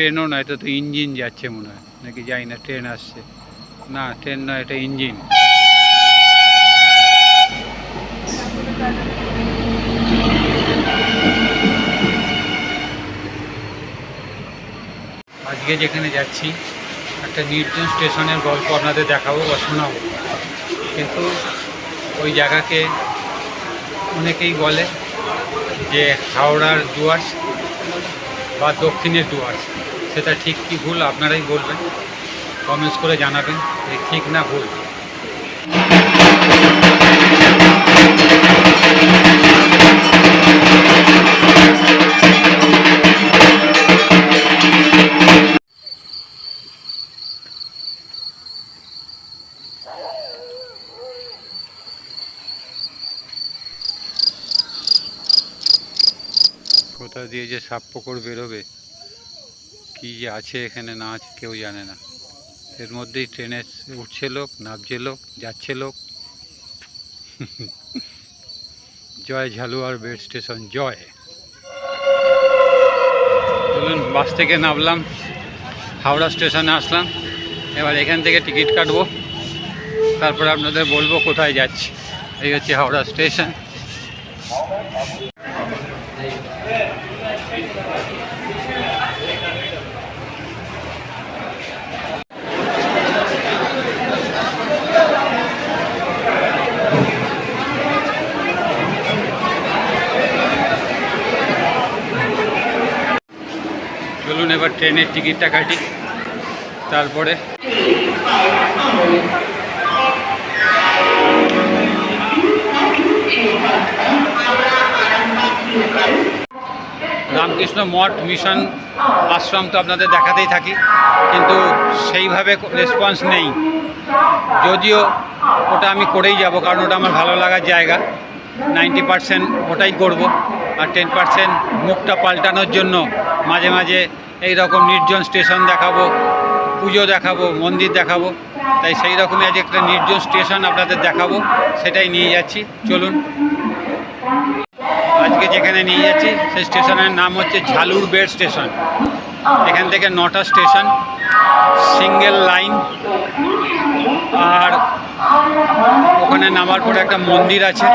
ট্রেনও নয়, এটা তো ইঞ্জিন যাচ্ছে মনে হয়। নাকি যাই না, ট্রেন আসছে। না, ট্রেন নয়, এটা ইঞ্জিন। আজকে যেখানে যাচ্ছি, একটা নির্জন স্টেশনের গল্প আপনাদের দেখাবো বা শোনাবো। কিন্তু ওই জায়গাকে অনেকেই বলে যে হাওড়ার ডুয়ার্স বা দক্ষিণের ডুয়ার্স সেটা ঠিক কি ভুল আপনারাই বলবেন। কমেন্টস করে জানাবেন যে ঠিক না ভুল। কোথা দিয়ে যে সাপ পোকর বেরোবে? কি আছে এখানে না আছে কেউ জানে না। এর মধ্যেই ট্রেনে উঠছে লোক, নামছে লোক, যাচ্ছে লোক। জয় ঝালুয়ার বেড স্টেশন, জয়। চলুন, বাস থেকে নামলাম, হাওড়া স্টেশনে আসলাম। এবার এখান থেকে টিকিট কাটবো। তারপরে আপনাদের বলব কোথায় যাচ্ছি। এই হচ্ছে হাওড়া স্টেশন চলুন এবার ট্রেনের টিকিটটা কাটি, তারপরে রামকৃষ্ণ মঠ মিশন আশ্রম তো আপনাদের দেখাতেই থাকি, কিন্তু সেইভাবে রেসপন্স নেই। যদিও ওটা আমি করেই যাব, কারণ ওটা আমার ভালো লাগার জায়গা। নাইনটি পারসেন্ট ওটাই করব, আর টেন পারসেন্ট মুখটা পাল্টানোর জন্য মাঝে মাঝে এই রকম নির্জন স্টেশন দেখাবো, পুজো দেখাবো, মন্দির দেখাবো। তাই সেই রকমই আজ একটা নির্জন স্টেশন আপনাদের দেখাবো, সেটাই নিয়ে যাচ্ছি। চলুন। আজকে যেখানে নিয়ে যাচ্ছি, সেই স্টেশনের নাম হচ্ছে ঝালুর বেড স্টেশন। এখান থেকে নটা স্টেশন, সিঙ্গেল লাইন। আর ওখানে নামার পরে একটা মন্দির আছে।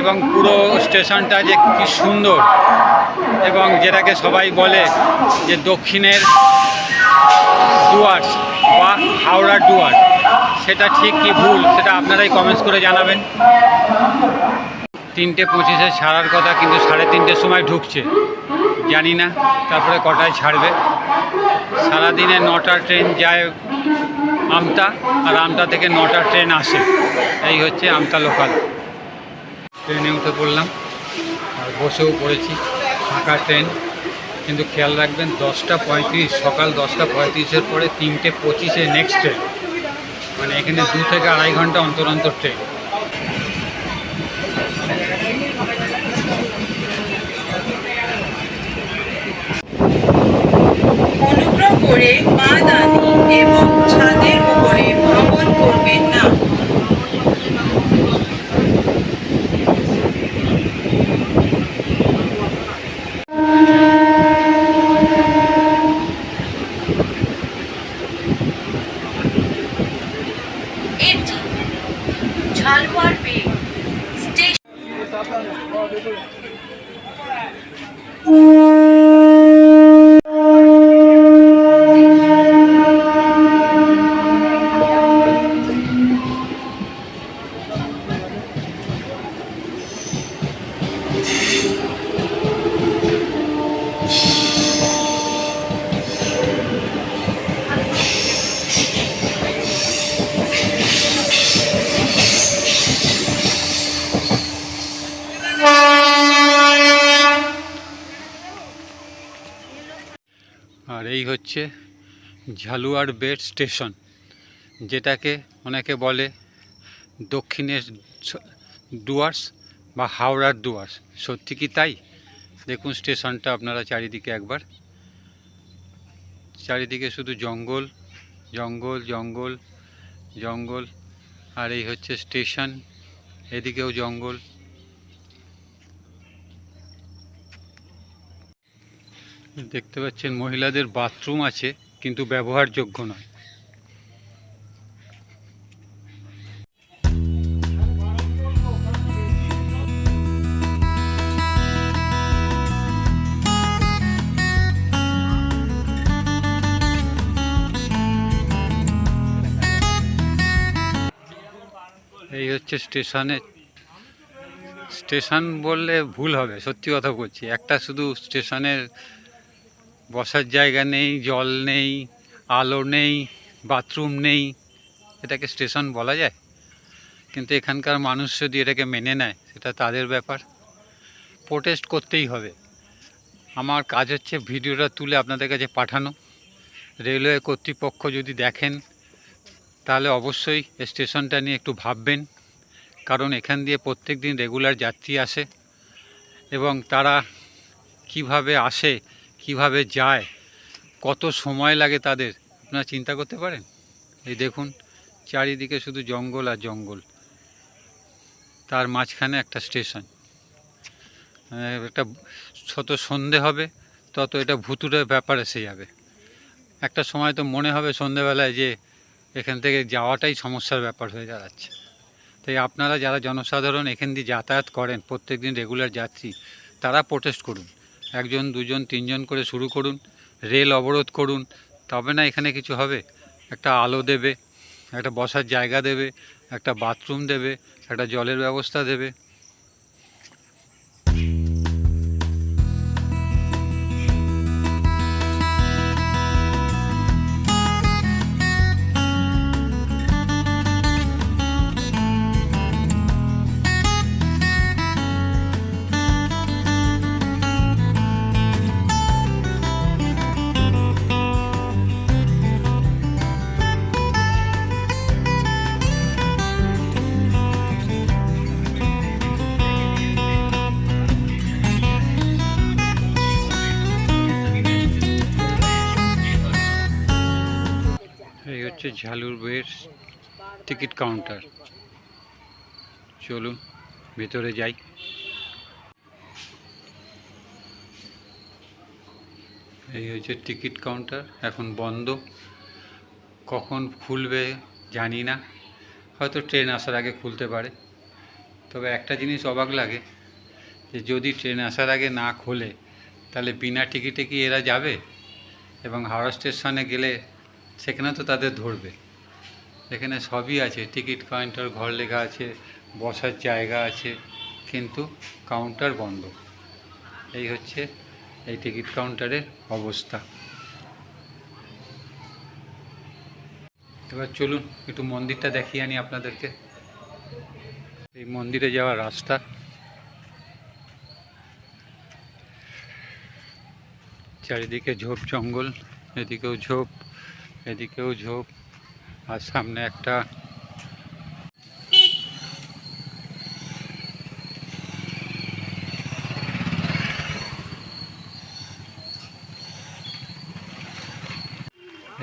এবং পুরো স্টেশনটা যে কি সুন্দর। এবং যেটাকে সবাই বলে যে দক্ষিণের ডুয়ার্স বা হাওড়ার ডুয়ার্স সেটা ঠিক কি ভুল সেটা আপনারাই কমেন্টস করে জানাবেন। তিনটে পঁচিশে ছাড়ার কথা কিন্তু সাড়ে তিনটের সময় ঢুকছে, জানি না, তারপরে কটায় ছাড়বে। সারাদিনে নটা ট্রেন যায় আমতা আর আমতা থেকে নটা ট্রেন আসে, এই হচ্ছে আমতা লোকাল ট্রেনে উঠে পড়লাম, আর বসেও পড়েছি। ফাঁকা ট্রেন। কিন্তু খেয়াল রাখবেন, দশটা পঁয়ত্রিশ, সকাল দশটা পঁয়ত্রিশের পরে তিনটে পঁচিশে নেক্সট ট্রেন মানে এখানে দু থেকে আড়াই ঘণ্টা অন্তর অন্তর ট্রেন অনুগ্রহ করে পা দানি এবং ছাদের উপরে ভ্রমণ করবেন না এটি ঝালওয়ার বে স্টেশন আর এই হচ্ছে ঝালুয়ার বেড স্টেশন, যেটাকে অনেকে বলে দক্ষিণের ডুয়ার্স বা হাওড়ার ডুয়ার্স সত্যি কি তাই? দেখুন স্টেশনটা আপনারা চারিদিকে একবার। চারিদিকে শুধু জঙ্গল জঙ্গল জঙ্গল জঙ্গল, আর এই হচ্ছে স্টেশন, এদিকেও জঙ্গল। দেখতে পাচ্ছেন মহিলাদের বাথরুম আছে, কিন্তু ব্যবহারযোগ্য নয়। এই হচ্ছে স্টেশনে। স্টেশন বললে ভুল হবে, সত্যি কথা বলছি। একটা শুধু স্টেশনের বসার জায়গা নেই, জল নেই, আলো নেই, বাথরুম নেই, এটাকে স্টেশন বলা যায়। কিন্তু এখানকার মানুষ যদি এটাকে মেনে নেয়, সেটা তাদের ব্যাপার। প্রোটেস্ট করতেই হবে। আমার কাজ হচ্ছে ভিডিওটা তুলে আপনাদের কাছে পাঠানো। রেলওয়ে কর্তৃপক্ষ যদি দেখেন, তাহলে অবশ্যই স্টেশনটা নিয়ে একটু ভাববেন। কারণ এখান দিয়ে প্রত্যেক দিন রেগুলার যাত্রী আসে এবং তারা কীভাবে আসে কীভাবে যায়, কত সময় লাগে তাদের, আপনারা চিন্তা করতে পারেন? এই দেখুন, চারিদিকে শুধু জঙ্গল আর জঙ্গল। তার মাঝখানে একটা স্টেশন। একটা যত সন্ধে হবে, তত এটা ভুতুরের ব্যাপার এসে যাবে। একটা সময় তো মনে হবে সন্ধেবেলায় যে এখান থেকে যাওয়াটাই সমস্যার ব্যাপার হয়ে দাঁড়াচ্ছে। তাই আপনারা যারা জনসাধারণ এখান দিয়ে যাতায়াত করেন প্রত্যেক দিন রেগুলার যাত্রী, তারা প্রোটেস্ট করুন। একজন, দুজন, তিনজন করে শুরু করুন, রেল অবরোধ করুন, তবে না এখানে কিছু হবে। একটা আলো দেবে, একটা বসার জায়গা দেবে, একটা বাথরুম দেবে, একটা জলের ব্যবস্থা দেবে। Ticket counter. চলুন, ভেতরে যাই। এই হচ্ছে টিকিট কাউন্টার, এখন বন্ধ। কখন খুলবে জানি না। হয়তো ট্রেন আসার আগে খুলতে পারে। তবে একটা জিনিস অবাক লাগে, যে যদি ট্রেন আসার আগে না খোলে, তাহলে বিনা টিকিটে কি এরা যাবে? এবং হাওড়া স্টেশনে গেলে সেখানে তো তাদের ধরবে। এখানে সবই আছে, টিকিট কাউন্টার, ঘর লেখা আছে, বসার জায়গা আছে, কিন্তু কাউন্টার বন্ধ। এই হচ্ছে এই টিকিট কাউন্টারের অবস্থা। এবার চলুন, একটু মন্দিরটা দেখিয়ে আনি আপনাদেরকে। এই মন্দিরে যাওয়ার রাস্তা। চারিদিকে ঝোপ জঙ্গল, এদিকেও ঝোপ এদিকেও ঝোপ। আর সামনে একটা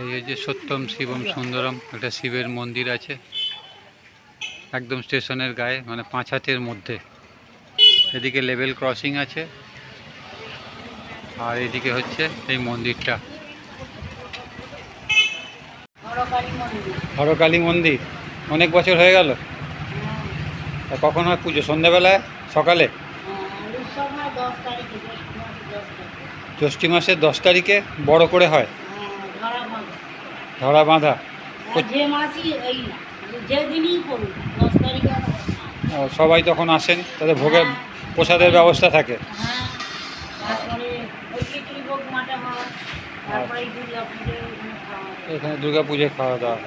এই যে সত্যম শিবম সুন্দরম, একটা শিবের মন্দির আছে, একদম স্টেশনের গায়ে মানে পাঁচ হাতের মধ্যে। এদিকে লেভেল ক্রসিং আছে, আর এদিকে হচ্ছে এই মন্দিরটা হরকালী মন্দির হরকালী মন্দির অনেক বছর হয়ে গেল। তা কখন হয় পুজো? সন্ধ্যাবেলায়? সকালে? জ্যৈষ্ঠ জ্যৈষ্ঠী মাসের দশ তারিখে বড় করে হয়। ধরা বাঁধা। সবাই তখন আসেন তাদের ভোগের প্রসাদের ব্যবস্থা থাকে। হ্যাঁ এখানে দুর্গা পুজোয় খাওয়া দাওয়া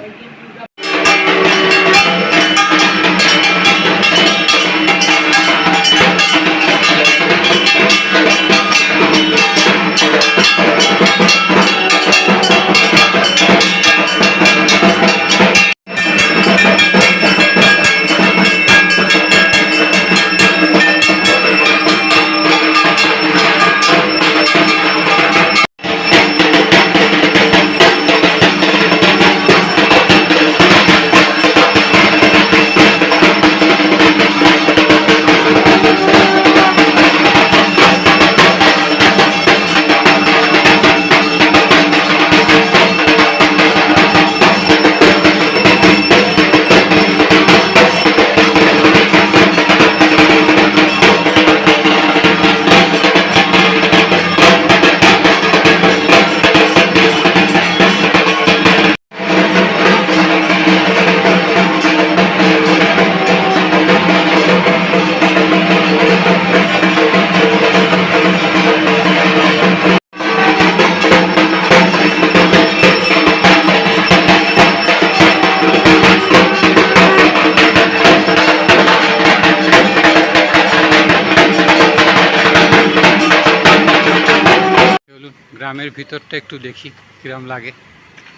গ্রামের ভিতরটা একটু দেখি কিরম লাগে।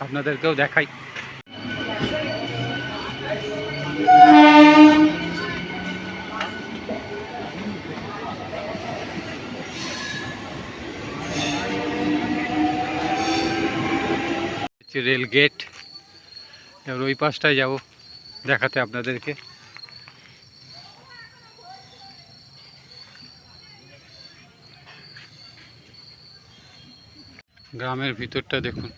আপনাদেরকেও দেখাই। হচ্ছে রেল গেট। এবার ওই পাশটায় যাব দেখাতে আপনাদেরকে। গ্রামের ভিতরটা দেখুন।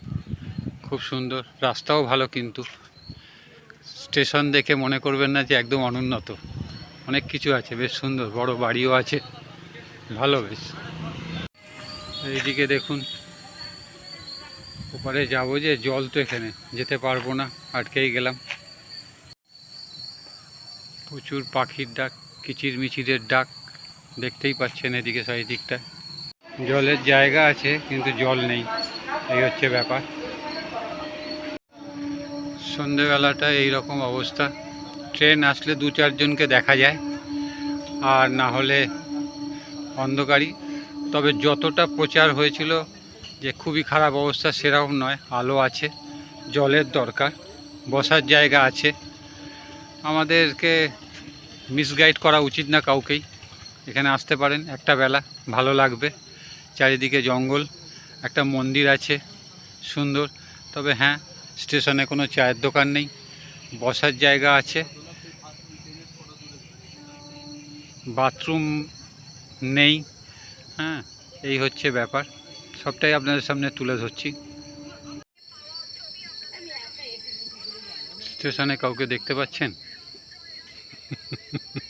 খুব সুন্দর। রাস্তাও ভালো কিন্তু। স্টেশন দেখে মনে করবেন না যে একদম অনুন্নত। অনেক কিছু আছে, বেশ সুন্দর। বড় বাড়িও আছে। ভালো বেশ। এইদিকে দেখুন। ওপারে যাব যে জল তো এখানে। যেতে পারব না, আটকেই গেলাম। প্রচুর পাখির ডাক কিচির মিচিরের ডাক। দেখতেই পাচ্ছেন এদিকে চারিদিকটা জলের জায়গা আছে, কিন্তু জল নেই। এই হচ্ছে ব্যাপার। সন্ধেবেলাটা এই রকম অবস্থা। ট্রেন আসলে দু চারজনকে দেখা যায়, আর না হলে অন্ধকারই। তবে যতটা প্রচার হয়েছিল যে খুবই খারাপ অবস্থা, সেরকম নয়। আলো আছে, জলের দরকার, বসার জায়গা আছে। আমাদেরকে মিসগাইড করা উচিত না কাউকেই। এখানে আসতে পারেন, একটা বেলা, ভালো লাগবে। চারিদিকে জঙ্গল, একটা মন্দির আছে, সুন্দর। তবে হ্যাঁ স্টেশনে কোনো চায়ের দোকান নেই, বসার জায়গা আছে। বাথরুম নেই হ্যাঁ এই হচ্ছে ব্যাপার। সবটাই আপনাদের সামনে তুলে ধরছি। স্টেশনে কাউকে দেখতে পাচ্ছেন?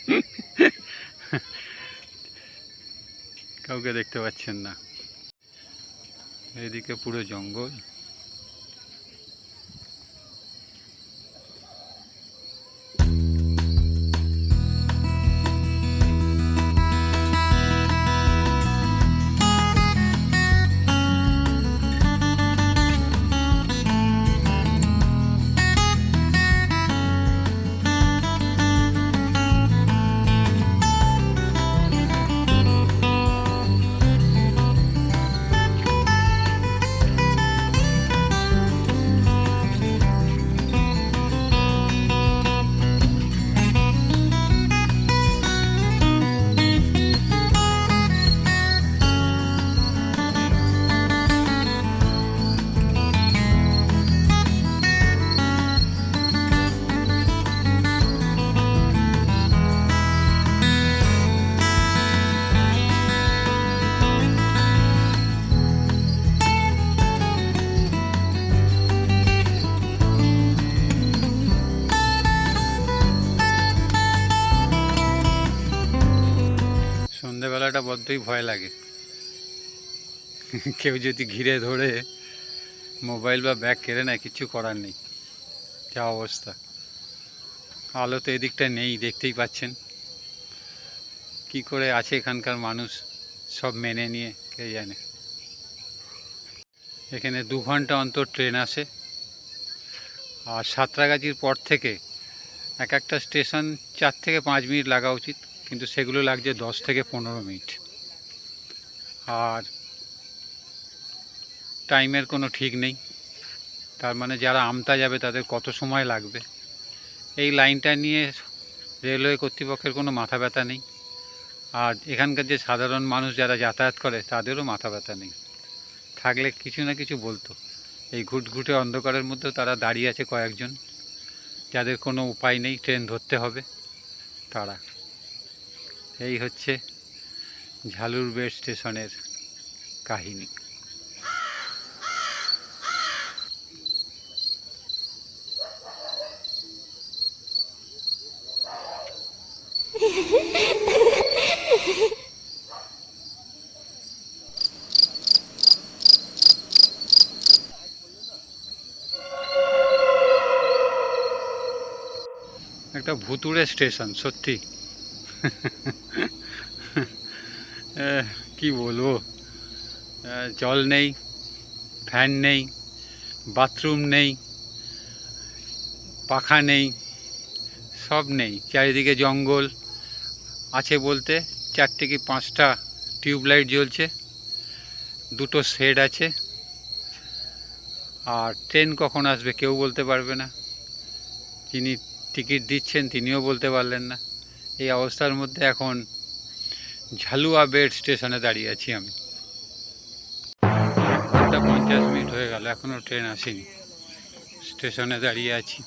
কাউকে দেখতে পাচ্ছেন না। এদিকে পুরো জঙ্গল। সন্ধেবেলাটা ভয় লাগে। কেউ যদি ঘিরে ধরে মোবাইল বা ব্যাগ কেড়ে নেয়, কিছু করার নেই। যা অবস্থা। আলো তো এদিকটা নেই, দেখতেই পাচ্ছেন। কি করে আছে এখানকার মানুষ, সব মেনে নিয়ে, কে জানে। এখানে দু ঘণ্টা অন্তর ট্রেন আসে। আর সাঁতরাগাছির পর থেকে এক একটা স্টেশন চার থেকে পাঁচ মিনিট লাগা উচিত, কিন্তু সেগুলো লাগছে দশ থেকে পনেরো মিনিট। আর টাইমের কোনো ঠিক নেই। তার মানে যারা আমতা যাবে, তাদের কত সময় লাগবে? এই লাইনটা নিয়ে রেলওয়ে কর্তৃপক্ষের কোনো মাথা ব্যথা নেই। আর এখানকার যে সাধারণ মানুষ যারা যাতায়াত করে, তাদেরও মাথা ব্যথা নেই। থাকলে কিছু না কিছু বলতো। এই ঘুটঘুটে অন্ধকারের মধ্যেও তারা দাঁড়িয়ে আছে কয়েকজন। যাদের কোনো উপায় নেই ট্রেন ধরতে হবে তারা। এই হচ্ছে ঝালুরবেড় স্টেশনের কাহিনী। একটা ভুতুড়ে স্টেশন সত্যি। কি বলব? জল নেই, ফ্যান নেই, বাথরুম নেই, পাখা নেই, সব নেই। চারিদিকে জঙ্গল আছে বলতে চারটে কি পাঁচটা টিউবলাইট জ্বলছে, দুটো শেড আছে, আর ট্রেন কখন আসবে কেউ বলতে পারবে না। যিনি টিকিট দিচ্ছেন তিনিও বলতে পারলেন না। এই অবস্থার মধ্যে এখন ঝালুয়া বেড স্টেশনে দাঁড়িয়ে আছি আমি। ঘণ্টা পঞ্চাশ মিনিট হয়ে গেল এখনও ট্রেন আসেনি। স্টেশনে দাঁড়িয়ে আছি।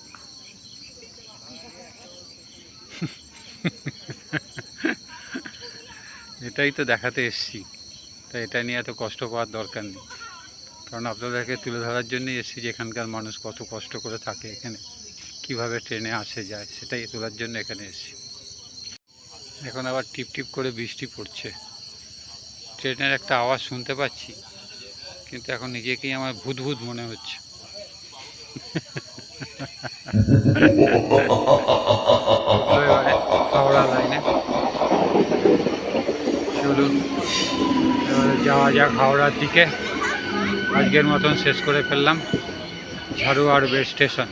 এটাই তো দেখাতে এসছি। তাই এটা নিয়ে এত কষ্ট পাওয়ার দরকার নেই। কারণ আপনাদেরকে তুলে ধরার জন্যই এসেছি যে এখানকার মানুষ কত কষ্ট করে থাকে এখানে। কীভাবে ট্রেনে আসে যায়, সেটাই তোলার জন্য এখানে এসেছি। এখন আবার টিপ টিপ করে বৃষ্টি পড়ছে। ট্রেনের একটা আওয়াজ শুনতে পাচ্ছি, কিন্তু এখন নিজেকেই আমার ভূত ভূত মনে হচ্ছে। হাওড়া লাইনে। চলুন যাওয়া যাক হাওড়ার দিকে। আজকের মতন শেষ করে ফেললাম ঝাড়ুয়ার বেড স্টেশন।